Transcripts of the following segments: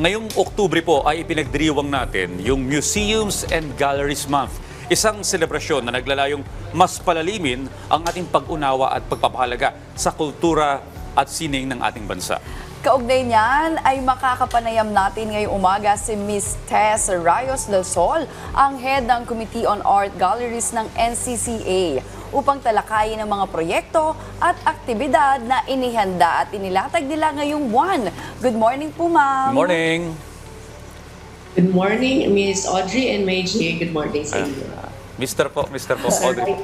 ngayong Oktubre po ay ipinagdiriwang natin yung Museums and Galleries Month. Isang selebrasyon na naglalayong mas palalimin ang ating pag-unawa at pagpapahalaga sa kultura at sining ng ating bansa. Kaugnay niyan ay makakapanayam natin ngayong umaga si Miss Tess Rayos del Sol, ang head ng Committee on Art Galleries ng NCCA, upang talakayin ang mga proyekto at aktibidad na inihanda at inilatag nila ngayong buwan. Good morning po, ma'am. Good morning! Good morning, Miss Audrey and May J. Good morning sa inyo. Mr. po, Mr. po, Audrey.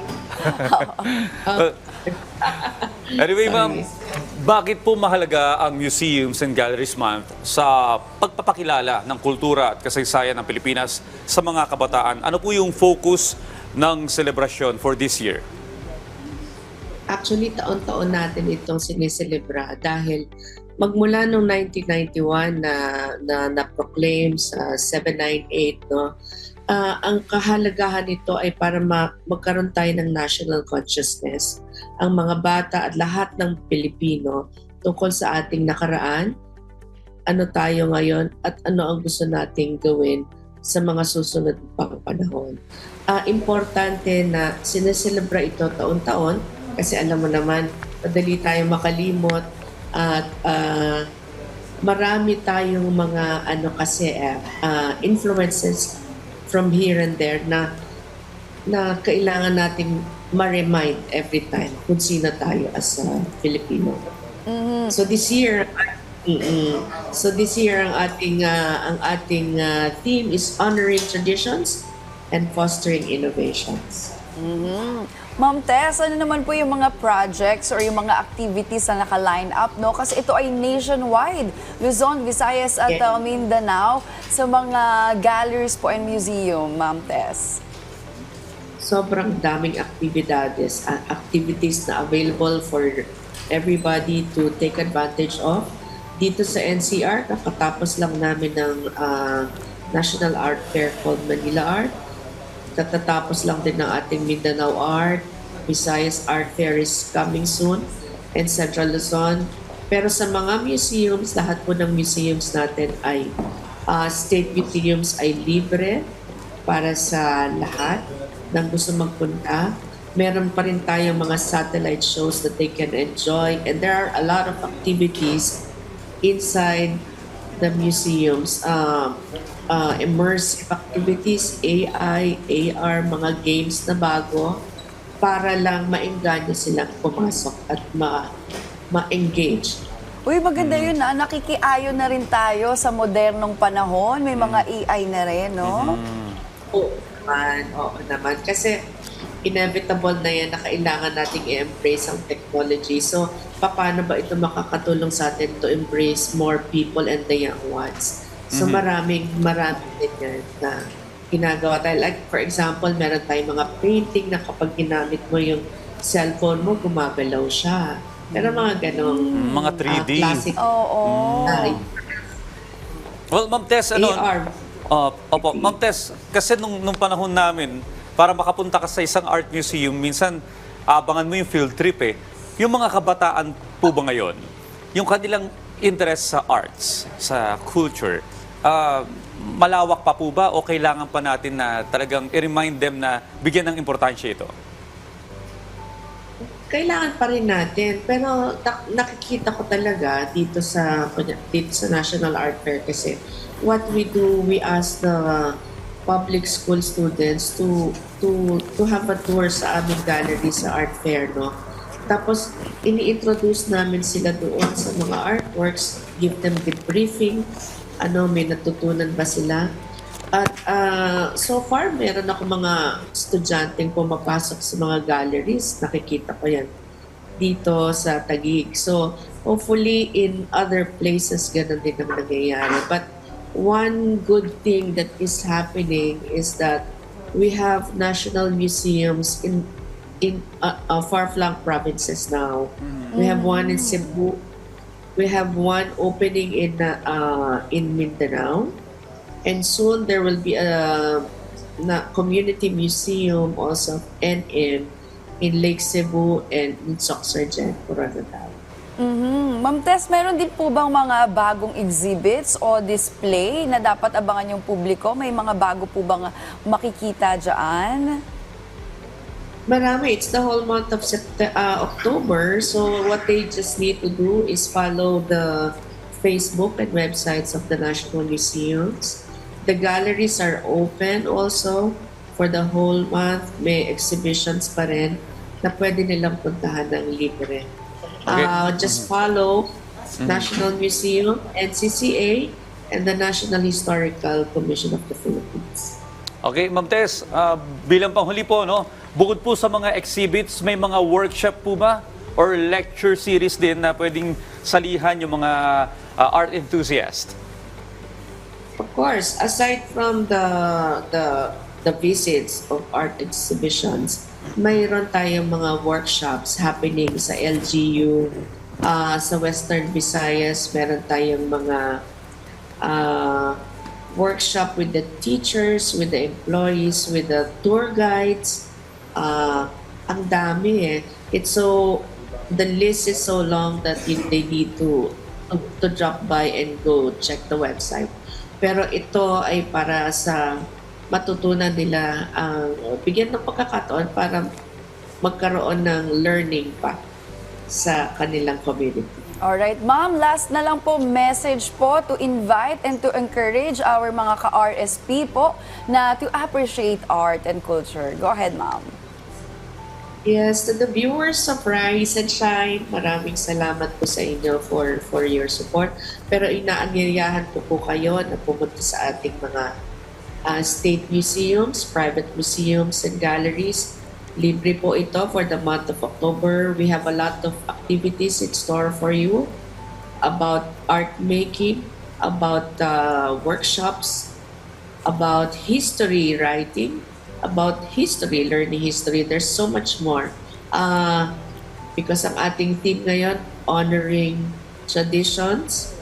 Well, anyway, ma'am, bakit po mahalaga ang Museums and Galleries Month sa pagpapakilala ng kultura at kasaysayan ng Pilipinas sa mga kabataan? Ano po yung focus ng selebrasyon for this year? Actually, taon-taon natin itong siniselebra dahil magmula noong 1991 na na na-proclaim sa 798 no ah, ang kahalagahan nito ay para ma- magkaroon tayo ng national consciousness ang mga bata at lahat ng Pilipino tungkol sa ating nakaraan ano tayo ngayon at ano ang gusto nating gawin sa mga susunod pang panahon. Ah, importante na sineselebra ito taon-taon kasi alam mo naman, madali tayong makalimot at ah, marami tayong mga ano kasi ah, influences from here and there na na kailangan nating ma-remind every time kung sino tayo as a Filipino. So this year, mm so this year ang ating ah, ang ating ah, theme is honoring traditions and fostering innovations. Ma'am Tess, ano naman po yung mga projects or yung mga activities na naka-line up, no? Kasi ito ay nationwide. Luzon, Visayas at Yeah. uh, Mindanao sa mga galleries po and museum, Ma'am Tess. sobrang daming aktibidades, uh, activities na available for everybody to take advantage of. Dito sa NCR, nakatapos lang namin ng uh, National Art Fair called Manila Art. Katatapos lang din ng ating Mindanao Art. Visayas Art Fair is coming soon and Central Luzon. Pero sa mga museums, lahat po ng museums natin ay uh, state museums ay libre para sa lahat ng gusto magpunta. Meron pa rin tayong mga satellite shows that they can enjoy and there are a lot of activities inside the museums. Uh, uh, immersive activities, AI, AR, mga games na bago para lang maengganyo silang pumasok at ma ma-engage. Uy, maganda yun na. Nakikiayo na rin tayo sa modernong panahon. May mga AI na rin, no? Oo naman, oo naman. Kasi inevitable na yan na kailangan nating i-embrace ang technology. So, paano ba ito makakatulong sa atin to embrace more people and the young ones? So, maraming, maraming din yan na ginagawa tayo. Like, for example, meron tayong mga painting na kapag ginamit mo yung cellphone mo, gumagalaw siya. Pero mga ganong Mga ah, 3D. classic Oo. ah, Well, Ma'am Tess, ano, AR. Uh, opo, Ma'am Tess, kasi nung, nung panahon namin, para makapunta ka sa isang art museum, minsan abangan mo yung field trip eh. Yung mga kabataan po ba ngayon, yung kanilang interest sa arts, sa culture, ah, malawak pa po ba o kailangan pa natin na talagang i-remind them na bigyan ng importansya ito? kailangan pa rin natin. Pero nakikita ko talaga dito sa dito sa National Art Fair kasi what we do, we ask the public school students to to to have a tour sa aming gallery sa art fair, no? Tapos, ini-introduce namin sila doon sa mga artworks, give them the briefing, ano, may natutunan ba sila? At ah, so far, meron ako mga estudyanteng pumapasok sa mga galleries. Nakikita ko yan dito sa Taguig. So, hopefully in other places, ganun din ang nangyayari. But one good thing that is happening is that we have national museums in in uh, uh, far-flung provinces now. We have one in Cebu. We have one opening in uh, uh, in Mindanao, and soon there will be a na community museum also NM in Lake Cebu and in Soxargen, Coronadal. Mhm. Ma'am Tess, meron din po bang mga bagong exhibits o display na dapat abangan yung publiko? May mga bago po bang makikita dyan? Marami. It's the whole month of Sept- uh, October. So what they just need to do is follow the Facebook and websites of the National Museums. The galleries are open also for the whole month. May exhibitions pa rin na pwede nilang puntahan ng libre. Okay. Uh, just follow National Museum, NCCA, and the National Historical Commission of the Philippines. Okay, Ma'am Tess, ah, bilang panghuli po, no, bukod po sa mga exhibits, may mga workshop po ba? Or lecture series din na pwedeng salihan yung mga ah, art enthusiast? Of course, aside from the the the visits of art exhibitions, mayroon tayong mga workshops happening sa LGU, ah, sa Western Visayas, meron tayong mga ah, workshop with the teachers, with the employees, with the tour guides. Ah, ang dami eh. It's so, the list is so long that you- they need to, to, drop by and go check the website. Pero ito ay para sa matutunan nila ang bigyan ng pagkakataon para magkaroon ng learning pa sa kanilang community. Alright, ma'am, last na lang po message po to invite and to encourage our mga ka-RSP po na to appreciate art and culture. Go ahead, ma'am. Yes, to the viewers of Rise and Shine, maraming salamat po sa inyo for for your support. Pero inaanyayahan ko po kayo na pumunta sa ating mga ah, state museums, private museums and galleries. Libre po ito for the month of October. We have a lot of activities in store for you about art making, about uh, workshops, about history writing, about history, learning history. There's so much more. Uh, because ang ating theme ngayon, honoring traditions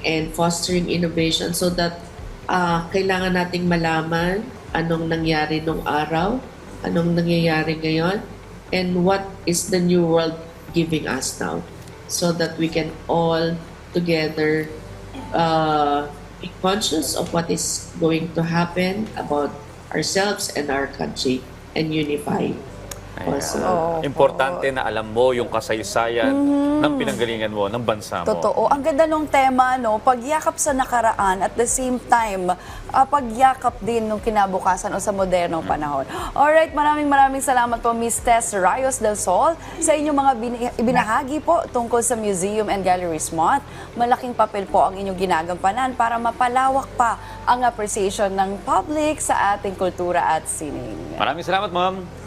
and fostering innovation so that uh, kailangan nating malaman anong nangyari nung araw, anong nangyayari ngayon, and what is the new world giving us now so that we can all together uh, be conscious of what is going to happen about ourselves and our country and unify also. Oo. Importante na alam mo yung kasaysayan ng pinanggalingan mo, ng bansa mo. Totoo. Ang ganda nung tema, no? Pagyakap sa nakaraan at the same time, ah, pagyakap din nung kinabukasan o sa modernong panahon. Alright, maraming maraming salamat po, Miss Tess Rayos del Sol, sa inyong mga bini- ibinahagi po tungkol sa Museum and Galleries Month. Malaking papel po ang inyong ginagampanan para mapalawak pa ang appreciation ng public sa ating kultura at sining. Maraming salamat, ma'am.